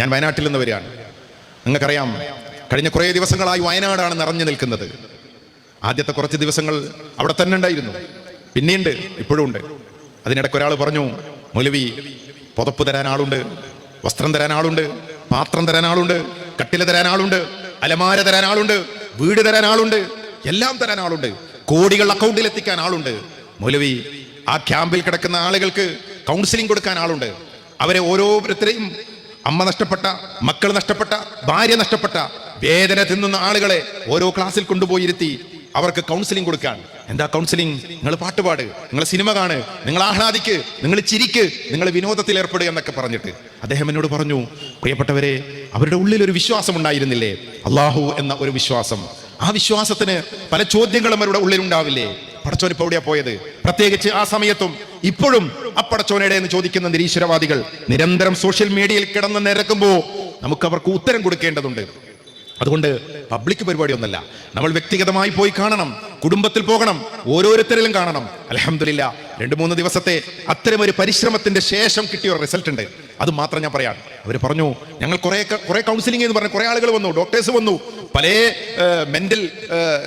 ഞാൻ വയനാട്ടിൽ നിന്ന് വരികയാണ്. നിങ്ങൾക്കറിയാം കഴിഞ്ഞ കുറേ ദിവസങ്ങളായി വയനാടാണ് നിറഞ്ഞു നിൽക്കുന്നത്. ആദ്യത്തെ കുറച്ച് ദിവസങ്ങൾ അവിടെ തന്നെ ഉണ്ടായിരുന്നു. പിന്നെയുണ്ട് ഇപ്പോഴും ഉണ്ട്. അതിനിടയ്ക്ക് ഒരാൾ പറഞ്ഞു മൊലവി പുതപ്പ് തരാൻ ആളുണ്ട് വസ്ത്രം തരാൻ ആളുണ്ട് പാത്രം തരാൻ ആളുണ്ട് കട്ടില തരാൻ ആളുണ്ട് അലമാര തരാൻ ആളുണ്ട് വീട് തരാൻ ആളുണ്ട് എല്ലാം തരാൻ ആളുണ്ട് കോടികൾ അക്കൗണ്ടിൽ എത്തിക്കാൻ ആളുണ്ട്. മൗലവി ആ ക്യാമ്പിൽ കിടക്കുന്ന ആളുകൾക്ക് കൗൺസിലിംഗ് കൊടുക്കാൻ ആളുണ്ട്. അവരെ ഓരോരുത്തരെയും അമ്മ നഷ്ടപ്പെട്ട മക്കൾ നഷ്ടപ്പെട്ട ഭാര്യ നഷ്ടപ്പെട്ട വേദന തിന്നുന്ന ആളുകളെ ഓരോ ക്ലാസ്സിൽ കൊണ്ടുപോയിരുത്തി അവർക്ക് കൗൺസിലിംഗ് കൊടുക്കാൻ. എന്താ കൗൺസിലിംഗ് നിങ്ങൾ പാട്ടുപാട് നിങ്ങൾ സിനിമ കാണ് നിങ്ങൾ ആഹ്ലാദിക്ക് നിങ്ങൾ ചിരിക്ക് നിങ്ങൾ വിനോദത്തിൽ ഏർപ്പെടുക എന്നൊക്കെ പറഞ്ഞിട്ട്. അദ്ദേഹം എന്നോട് പറഞ്ഞു പ്രിയപ്പെട്ടവരെ അവരുടെ ഉള്ളിൽ ഒരു വിശ്വാസം ഉണ്ടായിരുന്നില്ലേ? അള്ളാഹു എന്ന ഒരു വിശ്വാസം. ആ വിശ്വാസത്തിന് പല ചോദ്യങ്ങളും അവരുടെ ഉള്ളിൽ ഉണ്ടാവില്ലേ പടച്ചോൻ ഇപ്പൊ എവിടെയാ പോയത്? പ്രത്യേകിച്ച് ആ സമയത്തും ഇപ്പോഴും ആ പടച്ചോനയുടെ എന്ന് ചോദിക്കുന്ന നിരീശ്വരവാദികൾ നിരന്തരം സോഷ്യൽ മീഡിയയിൽ കിടന്ന് നിരക്കുമ്പോ നമുക്ക് അവർക്ക് ഉത്തരം കൊടുക്കേണ്ടതുണ്ട്. അതുകൊണ്ട് പബ്ലിക് പരിപാടി ഒന്നല്ല നമ്മൾ വ്യക്തിഗതമായി പോയി കാണണം കുടുംബത്തിൽ പോകണം ഓരോരുത്തരിലും കാണണം. അലഹമില്ല രണ്ട് മൂന്ന് ദിവസത്തെ അത്തരം ഒരു പരിശ്രമത്തിന്റെ ശേഷം കിട്ടിയ ഒരു റിസൾട്ട് ഉണ്ട്. അത് മാത്രം ഞാൻ പറയാം. അവർ പറഞ്ഞു ഞങ്ങൾ കുറെ കുറേ കൗൺസിലിംഗ് എന്ന് പറഞ്ഞു കുറേ ആളുകൾ വന്നു ഡോക്ടേഴ്സ് വന്നു. പല മെന്റൽ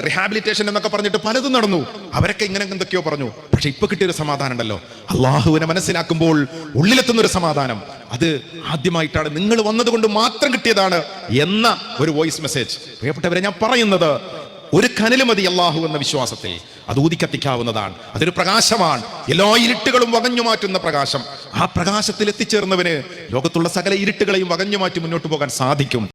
റിഹാബിലിറ്റേഷൻ എന്നൊക്കെ പറഞ്ഞിട്ട് പലതും നടന്നു. അവരൊക്കെ ഇങ്ങനെ എന്തൊക്കെയോ പറഞ്ഞു. പക്ഷെ ഇപ്പൊ കിട്ടിയൊരു സമാധാനം ഉണ്ടല്ലോ. അള്ളാഹുവിനെ മനസ്സിലാക്കുമ്പോൾ ഉള്ളിലെത്തുന്ന ഒരു സമാധാനം. അത് ആദ്യമായിട്ടാണ് നിങ്ങൾ വന്നതുകൊണ്ട് മാത്രം കിട്ടിയതാണ് എന്ന ഒരു വോയിസ് മെസ്സേജ് പ്രിയപ്പെട്ടവരെ ഞാൻ പറയുന്നത് ഒരു കനൽ മതി അള്ളാഹു എന്ന വിശ്വാസത്തിൽ. അത് ഊതിക്കത്തിക്കാവുന്നതാണ് അതൊരു പ്രകാശമാണ്. എല്ലാ ഇരുട്ടുകളും വകഞ്ഞു മാറ്റുന്ന പ്രകാശം. ആ പ്രകാശത്തിൽ എത്തിച്ചേർന്നവന് ലോകത്തുള്ള സകല ഇരുട്ടുകളെയും വകഞ്ഞു മാറ്റി മുന്നോട്ട് പോകാൻ സാധിക്കും.